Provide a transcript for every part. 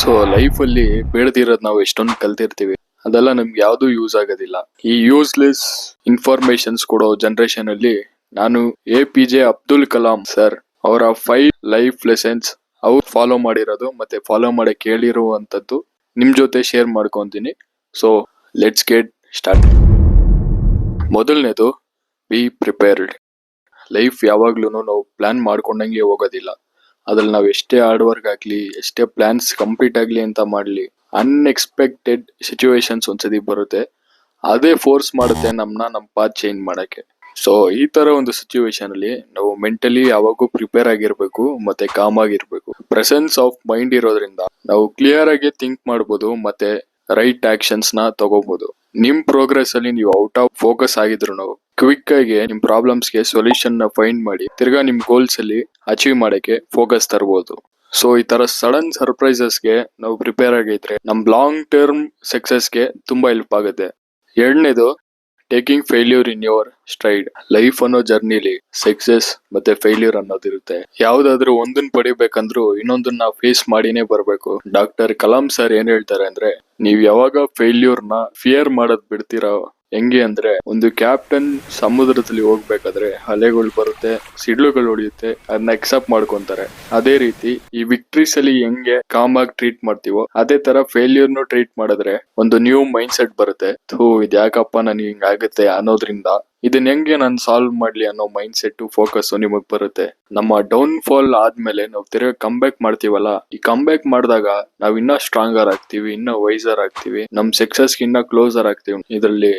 So ಅಲ್ಲಿ ಬೇಡದಿರೋದ್ ನಾವು ಎಷ್ಟೊಂದು ಕಲ್ತಿರ್ತೀವಿ, ಅದೆಲ್ಲ ನಮ್ಗೆ ಯಾವ್ದು ಯೂಸ್ ಆಗೋದಿಲ್ಲ. ಈ ಯೂಸ್ಲೆಸ್ ಇನ್ಫಾರ್ಮೇಶನ್ಸ್ ಕೊಡೋ ಜನರೇಷನ್ ಅಲ್ಲಿ ನಾನು A P J Abdul Kalam sir ಅವರ ಫೈವ್ ಲೈಫ್ ಲೆಸನ್ಸ್ ಅವ್ರು ಫಾಲೋ ಮಾಡಿರೋದು ಮತ್ತೆ ಫಾಲೋ ಮಾಡಿ ಕೇಳಿರುವಂಥದ್ದು ನಿಮ್ ಜೊತೆ ಶೇರ್ ಮಾಡ್ಕೊಂತೀನಿ. ಸೊ ಲೆಟ್ಸ್ ಗೆಟ್ ಸ್ಟಾರ್ಟ್ ಮೊದಲನೇದು ಬಿ ಪ್ರಿಪೇರ್ಡ್ ಲೈಫ್ ಯಾವಾಗ್ಲೂ ನಾವು ಪ್ಲಾನ್ ಮಾಡ್ಕೊಂಡಂಗೆ ಹೋಗೋದಿಲ್ಲ. ಅದ್ರಲ್ಲಿ ನಾವು ಎಷ್ಟೇ ಹಾರ್ಡ್ ವರ್ಕ್ ಆಗ್ಲಿ, ಎಷ್ಟೇ ಪ್ಲಾನ್ಸ್ ಕಂಪ್ಲೀಟ್ ಆಗ್ಲಿ ಅಂತ ಮಾಡ್ಲಿ ಅನ್ಎಕ್ಸ್ಪೆಕ್ಟೆಡ್ ಸಿಚುವೇಶನ್ಸ್ ಒಂದ್ಸತಿ ಬರುತ್ತೆ. ಅದೇ ಫೋರ್ಸ್ ಮಾಡುತ್ತೆ ನಮ್ಮನ್ನ ನಮ್ ಪಾತ್ ಚೇಂಜ್ ಮಾಡಕ್ಕೆ. ಸೊ ಈ ತರ ಒಂದು ಸಿಚುವೇಶನ್ ಅಲ್ಲಿ ನಾವು ಮೆಂಟಲಿ ಯಾವಾಗೂ ಪ್ರಿಪೇರ್ ಆಗಿರ್ಬೇಕು, ಮತ್ತೆ ಕಾಮ್ ಆಗಿರ್ಬೇಕು. ಪ್ರೆಸೆನ್ಸ್ ಆಫ್ ಮೈಂಡ್ ಇರೋದ್ರಿಂದ ನಾವು ಕ್ಲಿಯರ್ ಆಗಿ ಥಿಂಕ್ ಮಾಡ್ಬೋದು, ಮತ್ತೆ ರೈಟ್ ಆಕ್ಷನ್ಸ್ನ ತಗೋಬಹುದು ನಿಮ್ ಪ್ರೋಗ್ರೆಸ್ ಅಲ್ಲಿ ನೀವು ಔಟ್ ಆಫ್ ಫೋಕಸ್ ಆಗಿದ್ರು ನಾವು ಕ್ವಿಕ್ ಆಗಿ ನಿಮ್ ಪ್ರಾಬ್ಲಮ್ಸ್ಗೆ ಸೊಲ್ಯೂಷನ್ನ ಫೈಂಡ್ ಮಾಡಿ, ತಿರ್ಗಾ ನಿಮ್ ಗೋಲ್ಸ್ ಅಲ್ಲಿ ಅಚೀವ್ ಮಾಡಕ್ಕೆ ಫೋಕಸ್ ತರಬಹುದು ಸೊ ಈ ತರ ಸಡನ್ ಸರ್ಪ್ರೈಸಸ್ಗೆ ನಾವು ಪ್ರಿಪೇರ್ ಆಗಿದ್ರೆ ನಮ್ ಲಾಂಗ್ ಟರ್ಮ್ ಸಕ್ಸಸ್ಗೆ ತುಂಬಾ ಹೆಲ್ಪ್ ಆಗುತ್ತೆ. ಎರಡನೇದು taking failure in your stride life ಅನ್ನೋ ಜರ್ನಿಲಿ ಸಕ್ಸಸ್ ಮತ್ತೆ ಫೇಲ್ಯೂರ್ ಅನ್ನೋದಿರುತ್ತೆ ಯಾವ್ದಾದ್ರು ಒಂದನ್ ಪಡಿಬೇಕಂದ್ರು ಇನ್ನೊಂದನ್ನ ಫೇಸ್ ಮಾಡಿನೇ ಬರ್ಬೇಕು. ಡಾಕ್ಟರ್ ಕಲಾಂ ಸರ್ ಏನ್ ಹೇಳ್ತಾರೆ ಅಂದ್ರೆ, ನೀವ್ ಯಾವಾಗ ಫೇಲ್ಯೂರ್ನ ಫಿಯರ್ ಮಾಡೋದ್ ಬಿಡ್ತೀರಾ ಹೆಂಗೆ ಅಂದ್ರೆ ಒಂದು ಕ್ಯಾಪ್ಟನ್ ಸಮುದ್ರದಲ್ಲಿ ಹೋಗ್ಬೇಕಾದ್ರೆ ಅಲೆಗಳು ಬರುತ್ತೆ, ಸಿಡ್ಲುಗಳು ಹೊಡೆಯುತ್ತೆ ಅದನ್ನ ಎಕ್ಸೆಪ್ಟ್ ಮಾಡ್ಕೊಂತಾರೆ. ಅದೇ ರೀತಿ ಈ ವಿಕ್ಟ್ರೀಸ್ ಅಲ್ಲಿ ಹೆಂಗೆ ಕಾಮ್ ಆಗಿ ಟ್ರೀಟ್ ಮಾಡ್ತೀವೋ, ಅದೇ ತರ ಫೇಲ್ಯೂರ್ ನು ಟ್ರೀಟ್ ಮಾಡಿದ್ರೆ ಒಂದು ನ್ಯೂ ಮೈಂಡ್ ಸೆಟ್ ಬರುತ್ತೆ. ಥೂ, ಇದ್ಯಾಕಪ್ಪ ನನಗೆ ಹಿಂಗ್ ಆಗುತ್ತೆ ಅನ್ನೋದ್ರಿಂದ ಇದನ್ನ ಹೆಂಗೆ ನಾನು ಸಾಲ್ವ್ ಮಾಡ್ಲಿ ಅನ್ನೋ ಮೈಂಡ್ ಸೆಟ್ ಫೋಕಸ್ ನಿಮಗೆ ಬರುತ್ತೆ. ನಮ್ಮ ಡೌನ್ ಫಾಲ್ ಆದ್ಮೇಲೆ ನಾವು ತಿರ್ಗ ಕಮ್ ಬ್ಯಾಕ್ ಮಾಡ್ತೀವಲ್ಲ, ಈ ಕಮ್ ಬ್ಯಾಕ್ ಮಾಡಿದಾಗ ನಾವ್ ಇನ್ನ ಸ್ಟ್ರಾಂಗರ್ ಆಗ್ತೀವಿ, ಇನ್ನ ವೈಸರ್ ಆಗ್ತೀವಿ, ನಮ್ ಸಕ್ಸಸ್ ಇನ್ನ ಕ್ಲೋಸರ್ ಆಗ್ತೀವಿ. ಇದರಲ್ಲಿ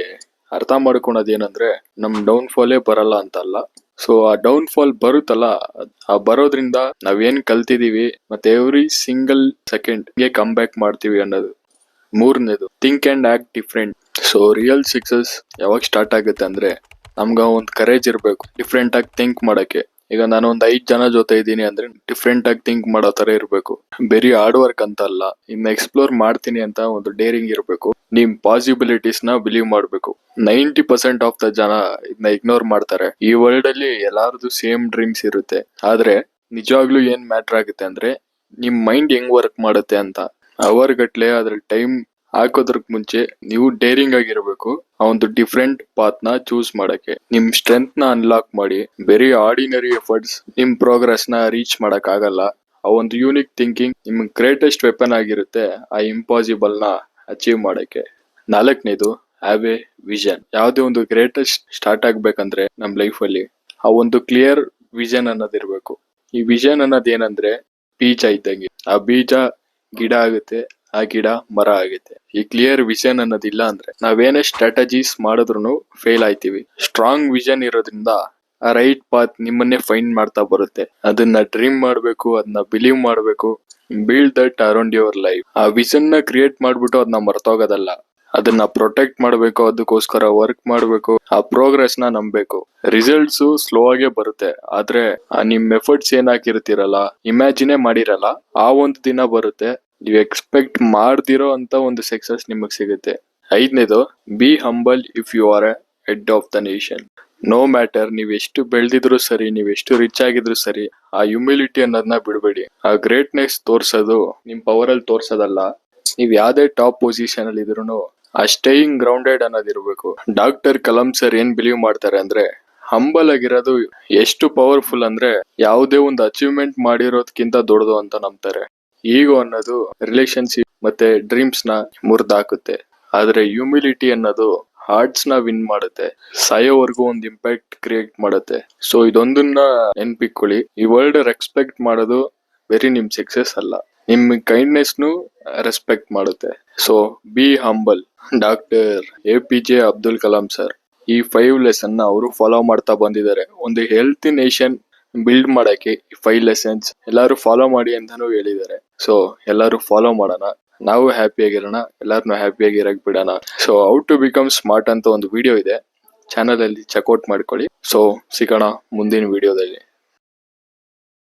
ಅರ್ಥ ಮಾಡ್ಕೊಳೋದು ಏನಂದ್ರೆ, ನಮ್ ಡೌನ್ ಫಾಲೇ ಬರಲ್ಲ ಅಂತಲ್ಲ. ಸೊ ಆ ಡೌನ್ ಫಾಲ್ ಬರುತ್ತಲ್ಲ ಆ ಬರೋದ್ರಿಂದ ನಾವೇನ್ ಕಲ್ತಿದೀವಿ, ಮತ್ತೆ ಎವ್ರಿ ಸಿಂಗಲ್ ಸೆಕೆಂಡ್ಗೆ ಕಮ್ ಬ್ಯಾಕ್ ಮಾಡ್ತೀವಿ ಅನ್ನೋದು. ಮೂರನೇದು think and act different so real success ಯಾವಾಗ ಸ್ಟಾರ್ಟ್ ಆಗುತ್ತೆ ಅಂದ್ರೆ ನಮ್ಗೆ ಒಂದು ಕರೇಜ್ ಇರಬೇಕು ಡಿಫ್ರೆಂಟ್ ಆಗಿ ಥಿಂಕ್ ಮಾಡಕ್ಕೆ. ಈಗ ನಾನು ಒಂದು ಐದು ಜನ ಜೊತೆ ಇದ್ದೀನಿ ಅಂದ್ರೆ ಡಿಫ್ರೆಂಟ್ ಆಗಿ ಥಿಂಕ್ ಮಾಡೋ ತರ ಇರಬೇಕು. ಬರೀ ಹಾರ್ಡ್ ವರ್ಕ್ ಅಂತ ಅಲ್ಲ, ಇನ್ನ ಎಕ್ಸ್ಪ್ಲೋರ್ ಮಾಡ್ತೀನಿ ಅಂತ ಒಂದು ಡೇರಿಂಗ್ ಇರಬೇಕು. ನಿಮ್ ಪಾಸಿಬಿಲಿಟೀಸ್ನ ಬಿಲೀವ್ ಮಾಡಬೇಕು. ನೈಂಟಿ ಪರ್ಸೆಂಟ್ ಆಫ್ ದ ಜನ ಇದನ್ನ ಇಗ್ನೋರ್ ಮಾಡ್ತಾರೆ. ಈ ವರ್ಲ್ಡ್ ಅಲ್ಲಿ ಎಲ್ಲಾರದು ಸೇಮ್ ಡ್ರೀಮ್ಸ್ ಇರುತ್ತೆ. ಆದ್ರೆ ನಿಜವಾಗ್ಲೂ ಏನ್ ಮ್ಯಾಟರ್ ಆಗುತ್ತೆ ಅಂದ್ರೆ ನಿಮ್ ಮೈಂಡ್ ಹೆಂಗ್ ವರ್ಕ್ ಮಾಡುತ್ತೆ ಅಂತ. ಅವರ್ ಗಟ್ಲೆ ಅದ್ರಲ್ಲಿ ಟೈಮ್ ಹಾಕೋದ್ರಕ್ ಮುಂಚೆ ನೀವು ಡೇರಿಂಗ್ ಆಗಿರ್ಬೇಕು. ಆ ಒಂದು ಡಿಫ್ರೆಂಟ್ ಪಾತ್ನ ಚೂಸ್ ಮಾಡಕ್ಕೆ. ನಿಮ್ ಸ್ಟ್ರೆಂತ್ನ ಅನ್ಲಾಕ್ ಮಾಡಿ ಬೆರಿ ಆರ್ಡಿನರಿ ಎಫರ್ಟ್ಸ್ ನಿಮ್ ಪ್ರೋಗ್ರೆಸ್ನ ರೀಚ್ ಮಾಡಕ್ ಆಗಲ್ಲ. ಆ ಒಂದು ಯೂನಿಕ್ ಥಿಂಕಿಂಗ್ ನಿಮ್ ಗ್ರೇಟೆಸ್ಟ್ ವೆಪನ್ ಆಗಿರುತ್ತೆ ಆ ಇಂಪಾಸಿಬಲ್ನ ಅಚೀವ್ ಮಾಡಕ್ಕೆ. ನಾಲ್ಕನೇದು ಹ್ಯಾವ್ ಎ ವಿಷನ್ ಯಾವ್ದೇ ಒಂದು ಗ್ರೇಟೆಸ್ಟ್ ಸ್ಟಾರ್ಟ್ ಆಗ್ಬೇಕಂದ್ರೆ ನಮ್ ಲೈಫ್ ಅಲ್ಲಿ ಆ ಒಂದು ಕ್ಲಿಯರ್ ವಿಷನ್ ಅನ್ನೋದಿರ್ಬೇಕು ಈ ವಿಷನ್ ಅನ್ನೋದೇನಂದ್ರೆ ಬೀಜ ಇದ್ದಂಗೆ. ಆ ಬೀಜ ಗಿಡ ಆಗುತ್ತೆ ಆ ಗಿಡ, ಮರ ಆಗುತ್ತೆ ಈ ಕ್ಲಿಯರ್ ವಿಷನ್ ಅನ್ನೋದಿಲ್ಲ ಅಂದ್ರೆ ನಾವೇನೇ ಸ್ಟ್ರಾಟಜೀಸ್ ಮಾಡಿದ್ರು ಫೇಲ್ ಆಯ್ತೀವಿ. ಸ್ಟ್ರಾಂಗ್ ವಿಷನ್ ಇರೋದ್ರಿಂದ ಆ ರೈಟ್ ಪಾತ್ ನಿಮ್ಮನ್ನೇ ಫೈಂಡ್ ಮಾಡ್ತಾ ಬರುತ್ತೆ. ಅದನ್ನ ಡ್ರೀಮ್ ಮಾಡ್ಬೇಕು, ಅದನ್ನ ಬಿಲೀವ್ ಮಾಡ್ಬೇಕು. Build that around your life ಆ ವಿಷನ್ನ ಕ್ರಿಯೇಟ್ ಮಾಡ್ಬಿಟ್ಟು ಅದನ್ನ ಮರ್ತೋಗೋದಲ್ಲ. ಅದನ್ನ ಪ್ರೊಟೆಕ್ಟ್ ಮಾಡ್ಬೇಕು, ಅದಕ್ಕೋಸ್ಕರ ವರ್ಕ್ ಮಾಡ್ಬೇಕು, ಆ ಪ್ರೋಗ್ರೆಸ್ನ ನಂಬಬೇಕು. ರಿಸಲ್ಟ್ಸ್ ಸ್ಲೋ ಆಗೇ ಬರುತ್ತೆ. ಆದ್ರೆ ನಿಮ್ ಎಫರ್ಟ್ಸ್ ಏನ್ ಹಾಕಿರ್ತೀರಲ್ಲ ಇಮ್ಯಾಜಿನೇ ಮಾಡಿರಲ್ಲ, ಆ ಒಂದು ದಿನ ಬರುತ್ತೆ ನೀವು ಎಕ್ಸ್ಪೆಕ್ಟ್ ಮಾಡ್ದಿರೋ ಅಂತ ಒಂದು ಸಕ್ಸಸ್ ನಿಮಗೆ ಸಿಗುತ್ತೆ. ಐದನೇದು be humble if you are a head of the nation no matter ನೀವ್ ಎಷ್ಟು ಬೆಳೆದಿದ್ರು ಸರಿ, ನೀವ್ ಎಷ್ಟು ರಿಚ್ ಆಗಿದ್ರು ಸರಿ, ಆ ಹ್ಯುಮಿಲಿಟಿ ಅನ್ನೋದನ್ನ ಬಿಡಬೇಡಿ. ಆ ಗ್ರೇಟ್ನೆಸ್ ತೋರ್ಸೋದು ನಿಮ್ ಪವರ್ ಅಲ್ಲಿ ತೋರ್ಸೋದಲ್ಲ. ನೀವ್ ಯಾವ್ದೇ ಟಾಪ್ ಪೊಸಿಷನ್ ಅಲ್ಲಿ ಇದ್ರು ಆ ಸ್ಟೇಯಿಂಗ್ ಗ್ರೌಂಡೆಡ್ ಅನ್ನೋದಿರ್ಬೇಕು ಡಾಕ್ಟರ್ ಕಲಾಂ ಸರ್ ಏನ್ ಬಿಲೀವ್ ಮಾಡ್ತಾರೆ ಅಂದ್ರೆ ಹಂಬಲ್ ಆಗಿರೋದು ಎಷ್ಟು ಪವರ್ಫುಲ್ ಅಂದ್ರೆ, ಯಾವುದೇ ಒಂದು ಅಚೀವ್ಮೆಂಟ್ ಮಾಡಿರೋದಕ್ಕಿಂತ ದೊಡ್ಡದು ಅಂತ ನಂಬ್ತಾರೆ. ಈಗೋ ಅನ್ನೋದು ರಿಲೇಶನ್ಶಿಪ್ ಮತ್ತೆ ಡ್ರೀಮ್ಸ್ನ ಮುರಿದಾಕುತ್ತೆ ಆದ್ರೆ ಹ್ಯೂಮಿಲಿಟಿ ಅನ್ನೋದು ಹಾರ್ಟ್ಸ್ನ ವಿನ್ ಮಾಡುತ್ತೆ. ಸಾಯೋವರೆಗೂ ಒಂದು ಇಂಪ್ಯಾಕ್ಟ್ ಕ್ರಿಯೇಟ್ ಮಾಡುತ್ತೆ. ಸೊ ಇದೊಂದನ್ನ ನೆನ್ಪಿಕೊಳ್ಳಿ ಈ ವರ್ಲ್ಡ್ ರೆಸ್ಪೆಕ್ಟ್ ಮಾಡೋದು ವೆರಿ ನಿಮ್ ಸಕ್ಸಸ್ ಅಲ್ಲ. ನಿಮ್ ಕೈಂಡ್ನೆಸ್ ನು ರೆಸ್ಪೆಕ್ಟ್ ಮಾಡುತ್ತೆ. So be humble doctor A P J Abdul Kalam sir ಈ ಫೈವ್ ಲೆಸನ್ ಅವರು ಫಾಲೋ ಮಾಡ್ತಾ ಬಂದಿದ್ದಾರೆ. ಒಂದು ಹೆಲ್ತಿ ನೇಷನ್ ಬಿಲ್ಡ್ ಮಾಡಕ್ಕೆ ಈ ಫೈವ್ ಲೆಸನ್ಸ್ ಎಲ್ಲರೂ ಫಾಲೋ ಮಾಡಿ ಅಂತಾನೂ ಹೇಳಿದ್ದಾರೆ. ಸೊ ಎಲ್ಲರೂ ಫಾಲೋ ಮಾಡೋಣ. ನಾವು ಹ್ಯಾಪಿ ಆಗಿರೋಣ. ಎಲ್ಲಾರನು ಹ್ಯಾಪಿ ಆಗಿರಕ್ ಬಿಡೋಣ. So out to become smart ಅಂತ ಒಂದು ವಿಡಿಯೋ ಇದೆ. ಚಾನಲ್ ಅಲ್ಲಿ ಚೆಕ್ಔಟ್ ಮಾಡ್ಕೊಳ್ಳಿ. ಸೊ ಸಿಗೋಣ ಮುಂದಿನ ವಿಡಿಯೋದಲ್ಲಿ